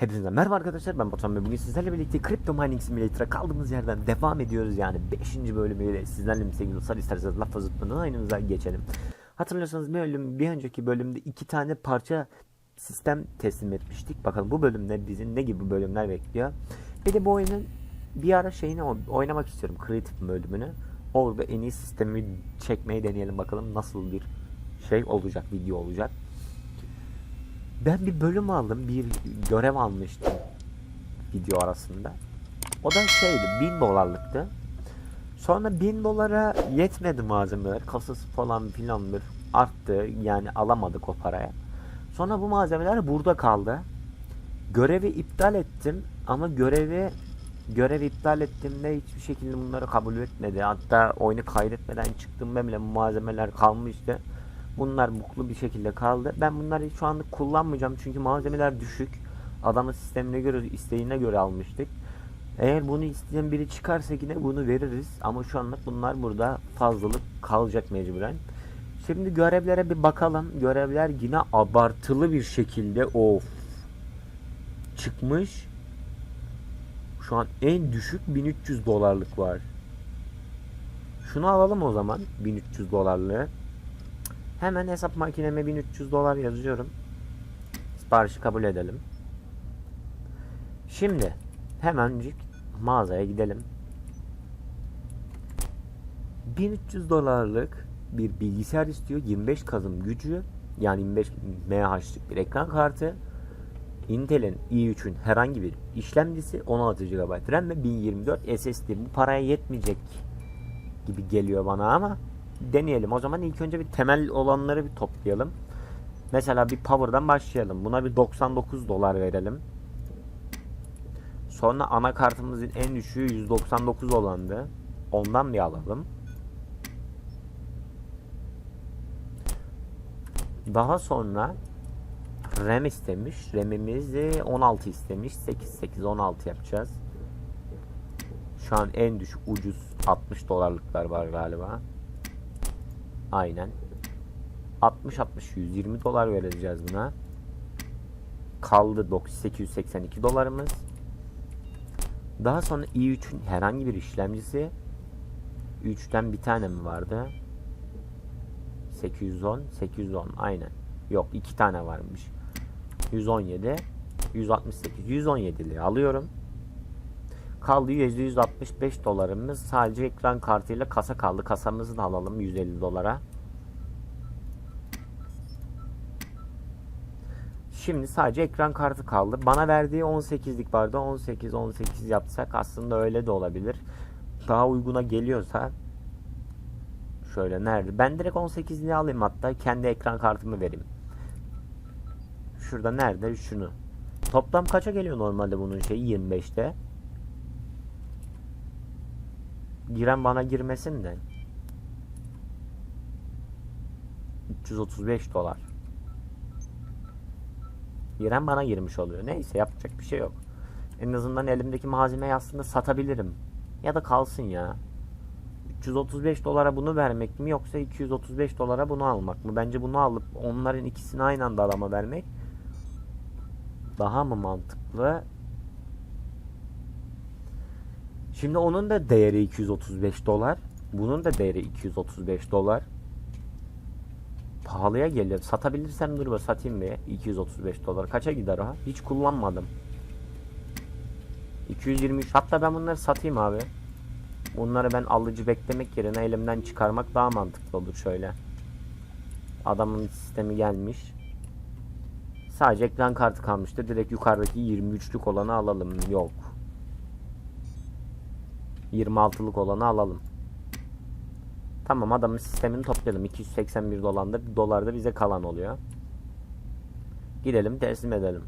Hepinize merhaba arkadaşlar ben Batuhan ve bugün sizlerle birlikte Crypto Mining Simulator'a kaldığımız yerden devam ediyoruz yani 5. bölümüyle sizlerle mi sevgili dostlar isterseniz laf uzatmadan aynımıza geçelim. Hatırlıyorsanız bir, bölüm, bir önceki bölümde iki tane parça sistem teslim etmiştik. Bakalım bu bölümde bizi ne gibi bölümler bekliyor. Bir de bu oyunun bir ara şeyini oynamak istiyorum Creative bölümünü. Orada en iyi sistemi çekmeyi deneyelim bakalım nasıl bir şey olacak video olacak. Ben bir bölüm aldım, bir görev almıştım video arasında. O da şeydi, 1000 dolarlıktı. Sonra 1000 dolara yetmedi malzemeler, kasası falan filandır arttı yani alamadık o paraya. Sonra bu malzemeler burada kaldı. Görevi iptal ettim ama görevi görevi iptal ettiğimde hiçbir şekilde bunları kabul etmedi. Hatta oyunu kaydetmeden çıktığımda bile malzemeler kalmıştı. Bunlar buklu bir şekilde kaldı. Ben bunları şu anda kullanmayacağım çünkü malzemeler düşük. Adamın sistemine göre, isteğine göre almıştık. Eğer bunu isteyen biri çıkarsa yine bunu veririz. Ama şu anlık bunlar burada fazlalık kalacak mecburen. Şimdi görevlere bir bakalım. Görevler yine abartılı bir şekilde of çıkmış. Şu an en düşük 1300 dolarlık var. Şunu alalım o zaman 1300 dolarlığı. Hemen hesap makineme 1300 dolar yazıyorum. Siparişi kabul edelim. Şimdi hemencik mağazaya gidelim. 1300 dolarlık bir bilgisayar istiyor. 25 kazım gücü yani 25 MHz'lik bir ekran kartı. Intel'in i3'ün herhangi bir işlemcisi 16 GB RAM ve 1024 SSD. Bu paraya yetmeyecek gibi geliyor bana ama deneyelim. O zaman ilk önce bir temel olanları bir toplayalım. Mesela bir power'dan başlayalım. Buna bir 99 dolar verelim. Sonra anakartımızın en düşüğü 199 olandı. Ondan bir alalım. Daha sonra RAM istemiş. RAM'imizi 16 istemiş. 8 8 16 yapacağız. Şu an en düşük ucuz 60 dolarlıklar var galiba. Aynen. 60 60 120 dolar vereceğiz buna. Kaldı 9882 dolarımız. Daha sonra i3'ün herhangi bir işlemcisi 3'ten bir tane mi vardı? 810 810 aynen. Yok iki tane varmış. 117 168 117'li alıyorum. Kaldı %165 dolarımız. Sadece ekran kartıyla kasa kaldı. Kasamızı da alalım 150 dolara. Şimdi sadece ekran kartı kaldı. Bana verdiği 18'lik vardı. 18 18 yapsak aslında öyle de olabilir. Daha uyguna geliyorsa şöyle nerede? Ben direkt 18'liği alayım hatta kendi ekran kartımı vereyim. Şurada nerede? Şunu. Toplam kaça geliyor normalde bunun şeyi 25'te? Giren bana girmesin de. 335 dolar. Giren bana girmiş oluyor. Neyse yapacak bir şey yok. En azından elimdeki malzemeyi aslında satabilirim. Ya da kalsın ya. 335 dolara bunu vermek mi yoksa 235 dolara bunu almak mı? Bence bunu alıp onların ikisini aynı anda adama vermek daha mı mantıklı? Şimdi onun da değeri 235 dolar. Bunun da değeri 235 dolar. Pahalıya geliyor. Satabilirsem dur satayım be. 235 dolar. Kaça gider o? Hiç kullanmadım. 223. Hatta ben bunları satayım abi. Bunları ben alıcı beklemek yerine elimden çıkarmak daha mantıklı olur şöyle. Adamın sistemi gelmiş. Sadece ekran kartı kalmıştı. Direkt yukarıdaki 23'lük olanı alalım. Yok. 26'lık olanı alalım. Tamam adamın sistemini toplayalım. 281 dolar da, dolar da bize kalan oluyor. Gidelim teslim edelim.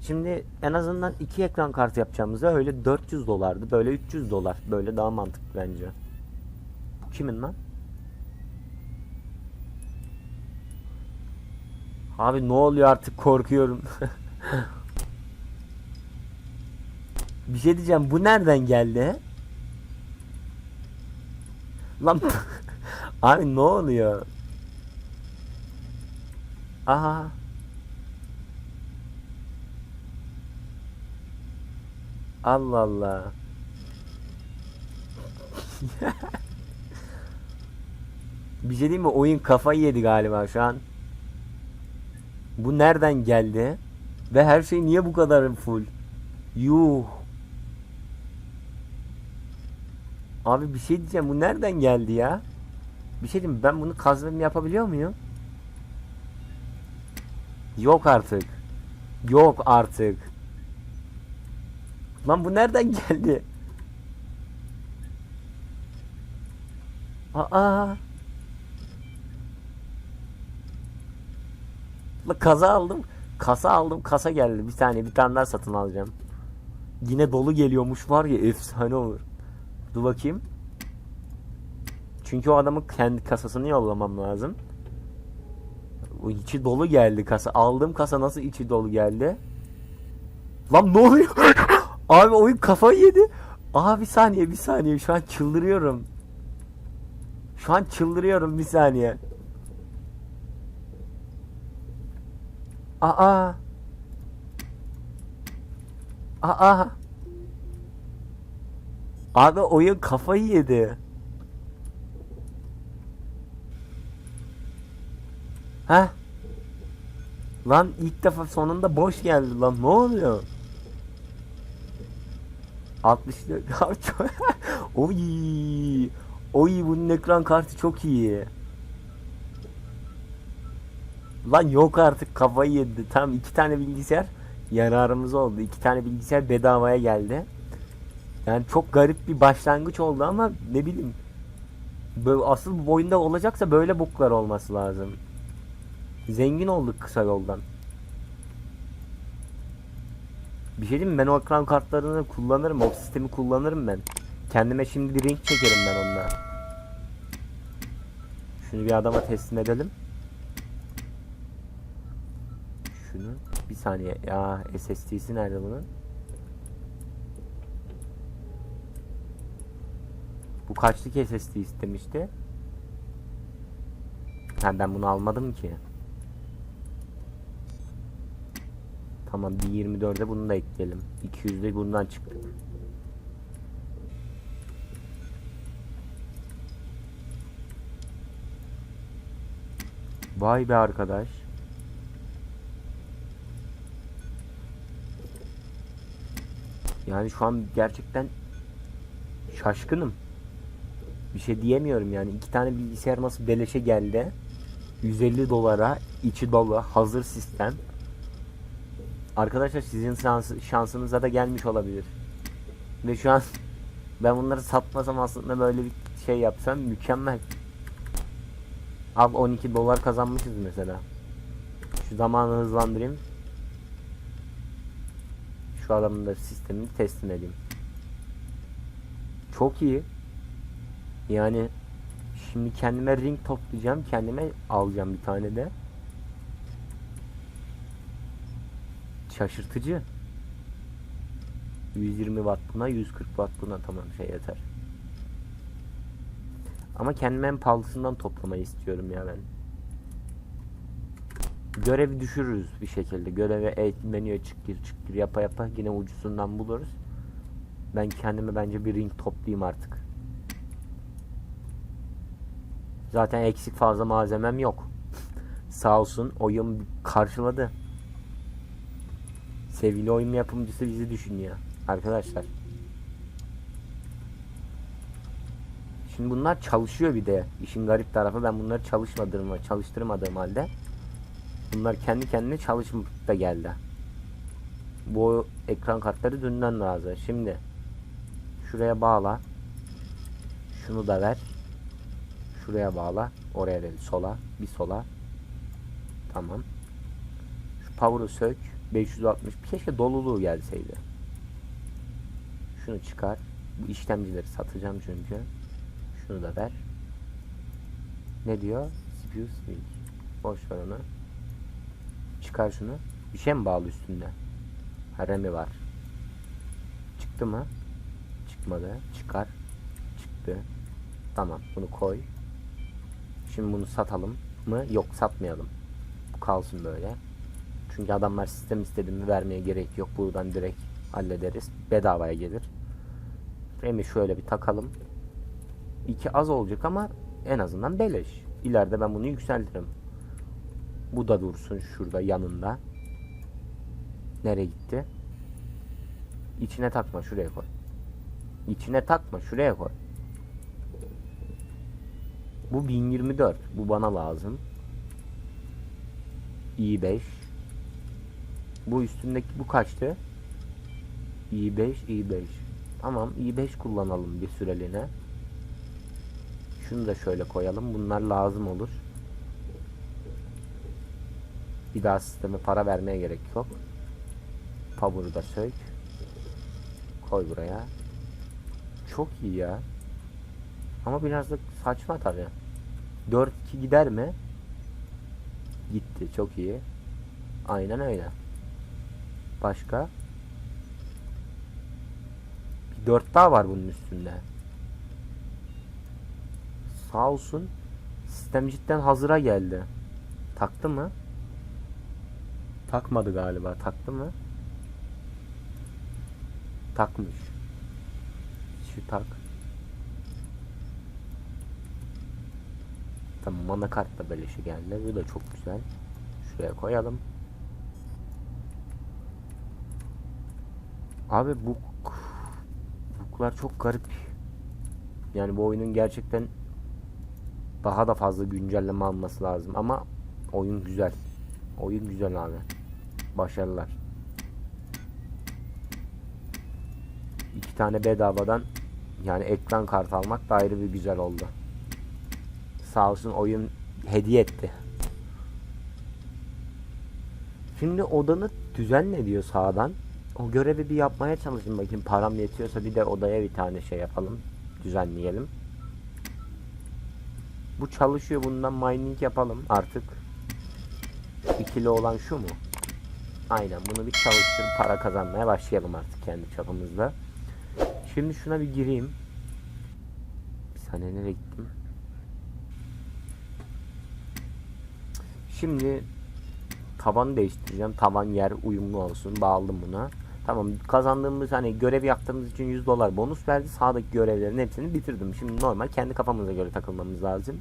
Şimdi en azından iki ekran kartı yapacağımızda öyle 400 dolardı. Böyle 300 dolar. Böyle daha mantıklı bence. Bu kimin lan? Abi ne oluyor artık korkuyorum. Bir şey diyeceğim. Bu nereden geldi? Lan abi ne oluyor? Aha. Allah Allah. Bir şey diyeyim mi? Oyun kafayı yedi galiba şu an. Bu nereden geldi? Ve her şey niye bu kadar full? Yuh. Abi bir şey diyeceğim. Bu nereden geldi ya? Bir şey diyeyim? Ben bunu kazmamı yapabiliyor muyum? Yok artık. Yok artık. Lan bu nereden geldi? Aa. La kaza aldım. Kasa aldım. Kasa geldi. Bir tane bir tane daha satın alacağım. Yine dolu geliyormuş var ya efsane olur. Dur bakayım. Çünkü o adamın kendi kasasını yollamam lazım. O içi dolu geldi kasa. Aldığım kasa nasıl içi dolu geldi? Lan ne oluyor? Abi oyun kafayı yedi. Abi bir saniye bir saniye şu an çıldırıyorum. Şu an çıldırıyorum bir saniye. Aa. Aa. Abi oyun kafayı yedi. Ha? Lan ilk defa sonunda boş geldi lan ne oluyor? 64 Abi çok- Oy. Oy bunun ekran kartı çok iyi. Lan yok artık kafayı yedi. Tam iki tane bilgisayar yararımız oldu. İki tane bilgisayar bedavaya geldi. Yani çok garip bir başlangıç oldu ama ne bileyim. Böyle asıl bu oyunda olacaksa böyle buklar olması lazım. Zengin olduk kısa yoldan. Bir şey diyeyim mi? Ben o ekran kartlarını kullanırım. O sistemi kullanırım ben. Kendime şimdi bir ring çekerim ben onunla. Şunu bir adama teslim edelim. Şunu bir saniye. Ya SSD'si nerede bunun? Kaçlık SSD istemişti? Ha ben bunu almadım ki. Tamam bir 24'e bunu da ekleyelim. 200'de bundan çıktık. Vay be arkadaş. Yani şu an gerçekten şaşkınım. Bir şey diyemiyorum yani. iki tane bilgisayar nasıl beleşe geldi. 150 dolara içi dolu hazır sistem. Arkadaşlar sizin şansı, şansınıza da gelmiş olabilir. Ve şu an ben bunları satmasam aslında böyle bir şey yapsam mükemmel. Abi 12 dolar kazanmışız mesela. Şu zamanı hızlandırayım. Şu adamın da sistemini teslim edeyim. Çok iyi. Yani şimdi kendime ring toplayacağım. Kendime alacağım bir tane de. Şaşırtıcı. 120 watt buna, 140 watt buna tamam şey yeter. Ama kendime en pahalısından toplamayı istiyorum ya ben. Görevi düşürürüz bir şekilde. Göreve e, menüye çık gir çık gir yapa yapa yine ucusundan buluruz. Ben kendime bence bir ring toplayayım artık. Zaten eksik fazla malzemem yok. Sağ olsun oyun karşıladı. Sevgili oyun yapımcısı bizi düşünüyor arkadaşlar. Şimdi bunlar çalışıyor bir de. İşin garip tarafı ben bunları çalışmadığım, çalıştırmadığım halde bunlar kendi kendine çalışıp da geldi. Bu ekran kartları dünden lazım. Şimdi şuraya bağla. Şunu da ver. Şuraya bağla. Oraya değil sola. Bir sola. Tamam. Şu power'ı sök. 560. Keşke doluluğu gelseydi. Şunu çıkar. Bu işlemcileri satacağım çünkü. Şunu da ver. Ne diyor? CPU switch. Boş ver onu. Çıkar şunu. Bir şey mi bağlı üstünde? Ha RAM'i var. Çıktı mı? Çıkmadı. Çıkar. Çıktı. Tamam. Bunu koy. Şimdi bunu satalım mı? Yok satmayalım. Bu kalsın böyle. Çünkü adamlar sistem istediğimi vermeye gerek yok. Buradan direkt hallederiz. Bedavaya gelir. Remi şöyle bir takalım. İki az olacak ama en azından beleş. İleride ben bunu yükseltirim. Bu da dursun şurada yanında. Nereye gitti? İçine takma şuraya koy. İçine takma şuraya koy. Bu 1024. Bu bana lazım. i5. Bu üstündeki bu kaçtı? i5, i5. Tamam i5 kullanalım bir süreliğine. Şunu da şöyle koyalım. Bunlar lazım olur. Bir daha sisteme para vermeye gerek yok. Power'ı da sök. Koy buraya. Çok iyi ya. Ama biraz da saçma tabi. 4-2 gider mi? Gitti. Çok iyi. Aynen öyle. Başka? Bir 4 daha var bunun üstünde. Sağ olsun. Sistem cidden hazıra geldi. Taktı mı? Takmadı galiba. Taktı mı? Takmış. Şu tak. Tamam mana kart da beleşe geldi. Bu da çok güzel. Şuraya koyalım. Abi bu buklar çok garip. Yani bu oyunun gerçekten daha da fazla güncelleme alması lazım ama oyun güzel. Oyun güzel abi. Başarılar. İki tane bedavadan yani ekran kartı almak da ayrı bir güzel oldu. Sağ olsun oyun hediye etti. Şimdi odanı düzenle diyor sağdan. O görevi bir yapmaya çalışın bakayım. Param yetiyorsa bir de odaya bir tane şey yapalım. Düzenleyelim. Bu çalışıyor. Bundan mining yapalım artık. İkili olan şu mu? Aynen bunu bir çalıştırıp para kazanmaya başlayalım artık kendi çapımızda. Şimdi şuna bir gireyim. Bir saniye nereye gittim? Şimdi tavanı değiştireceğim. Tavan yer uyumlu olsun. Bağladım buna. Tamam kazandığımız hani görev yaptığımız için 100 dolar bonus verdi. Sağdaki görevlerin hepsini bitirdim. Şimdi normal kendi kafamıza göre takılmamız lazım.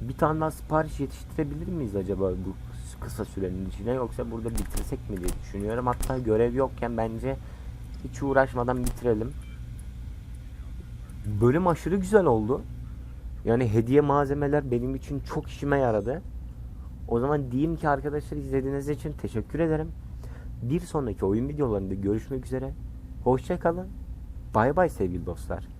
Bir tane daha sipariş yetiştirebilir miyiz acaba bu kısa sürenin içine yoksa burada bitirsek mi diye düşünüyorum. Hatta görev yokken bence hiç uğraşmadan bitirelim. Bölüm aşırı güzel oldu. Yani hediye malzemeler benim için çok işime yaradı. O zaman diyeyim ki arkadaşlar izlediğiniz için teşekkür ederim. Bir sonraki oyun videolarında görüşmek üzere. Hoşçakalın. Bay bay sevgili dostlar.